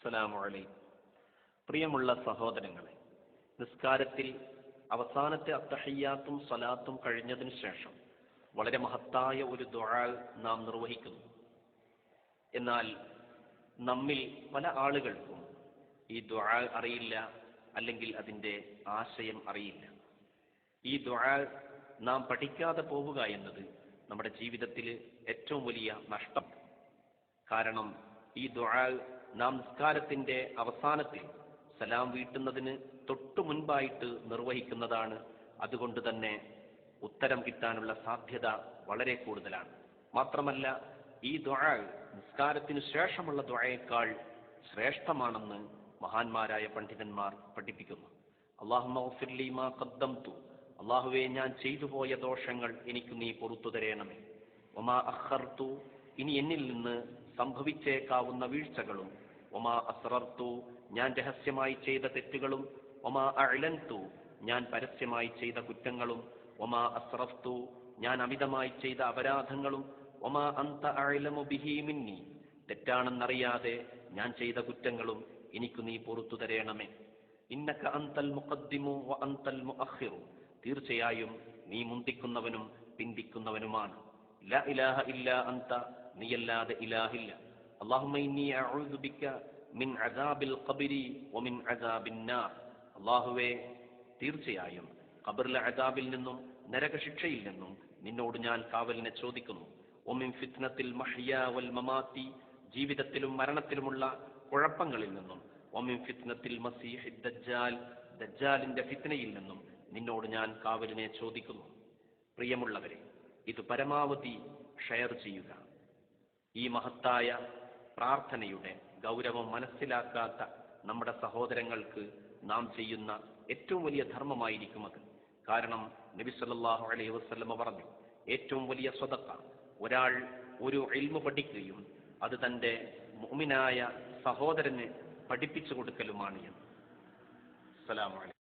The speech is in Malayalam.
അസ്സലാമലൈക്കും പ്രിയമുള്ള സഹോദരങ്ങളെ നിസ്കാരത്തിൽ അവസാനത്തെ അത്തഹയ്യാത്തും സ്വലാത്തും കഴിഞ്ഞതിനു ശേഷം വളരെ മഹത്തായ ഒരു ദുആ നാം നിർവഹിക്കുന്നു. എന്നാൽ നമ്മിൽ പല ആളുകൾക്കും ഈ ദുആ അറിയില്ല അല്ലെങ്കിൽ അതിന്റെ ആശയം അറിയില്ല. ഈ ദുആ നാം പഠിക്കാതെ പോവുക എന്നത് നമ്മുടെ ജീവിതത്തിൽ ഏറ്റവും വലിയ നഷ്ടം. കാരണം ഈ ദുആ നാം നിസ്കാരത്തിന്റെ അവസാനത്തിൽ സലാം വീട്ടുന്നതിന് തൊട്ടു മുൻപായിട്ട് നിർവഹിക്കുന്നതാണ്. അതുകൊണ്ട് തന്നെ ഉത്തരം കിട്ടാനുള്ള സാധ്യത വളരെ കൂടുതലാണ്. മാത്രമല്ല ഈ ദുആ നിസ്കാരത്തിനു ശേഷമുള്ള ദുആയേക്കാൾ ശ്രേഷ്ഠമാണെന്ന് മഹാന്മാരായ പണ്ഡിതന്മാർ പഠിപ്പിക്കുന്നു. അള്ളാഹു അള്ളാഹുവെ ഞാൻ ചെയ്തു പോയ ദോഷങ്ങൾ എനിക്ക് നീ പൊറത്തു തരേണമേ. ഒമാ ഇനി എന്നിൽ നിന്ന് സംഭവിച്ചേക്കാവുന്ന വീഴ്ചകളും ഒമാ അസ്രർത്തു ഞാൻ രഹസ്യമായി ചെയ്ത തെറ്റുകളും ഒമാ അഴലൻതു ഞാൻ പരസ്യമായി ചെയ്ത കുറ്റങ്ങളും ഒമാ അസ്രഫ്തു ഞാൻ അമിതമായി ചെയ്ത അപരാധങ്ങളും ഒമാ അന്ത അഴലമു ബിഹി മിന്നി തെറ്റാണെന്നറിയാതെ ഞാൻ ചെയ്ത കുറ്റങ്ങളും എനിക്ക് നീ പുറത്തു തരേണമേ. ഇന്നക്ക അന്തൽ മുഖദ്ദിമു വ അന്തൽ മുഅഖിറു തീർച്ചയായും നീ മുന്തിക്കുന്നവനും പിന്തിക്കുന്നവനുമാണ്. ല ഇലാഹ ഇല്ല അന്ത നീയല്ലാതെ ഇലാഹില്ല. അള്ളാഹുവേ തീർച്ചയായും ഖബറിലെ അദാബിൽ നിന്നും നരകശിക്ഷയിൽ നിന്നും നിന്നോട് ഞാൻ കാവലിനെ ചോദിക്കുന്നു. ഫിത്നത്തിൽ വൽ മമാത്തി ജീവിതത്തിലും മരണത്തിലുമുള്ള കുഴപ്പങ്ങളിൽ നിന്നും. ഒമിം ഫിത്നത്തിൽ മസീഹ് ദജ്ജാൽ ദജ്ജാലിന്റെ ഫിത്നയിൽ നിന്നും നിന്നോട് ഞാൻ കാവലിനെ ചോദിക്കുന്നു. പ്രിയമുള്ളവരെ ഇത് പരമാവധി ഷെയർ ചെയ്യുക. ഈ മഹത്തായ പ്രാർത്ഥനയുടെ ഗൗരവം മനസ്സിലാക്കാത്ത നമ്മുടെ സഹോദരങ്ങൾക്ക് നാം ചെയ്യുന്ന ഏറ്റവും വലിയ ധർമ്മമായിരിക്കും അത്. കാരണം നബി സല്ലാഹു അലൈഹി വസ്ലമ പറഞ്ഞു ഏറ്റവും വലിയ സ്വതക്ക ഒരാൾ ഒരു ഇൽമു പഠിക്കുകയും അത് തന്റെ മുമിനായ സഹോദരന് പഠിപ്പിച്ചു കൊടുക്കലുമാണ് എന്ന്. അസ്സലാമു അലൈക്കും.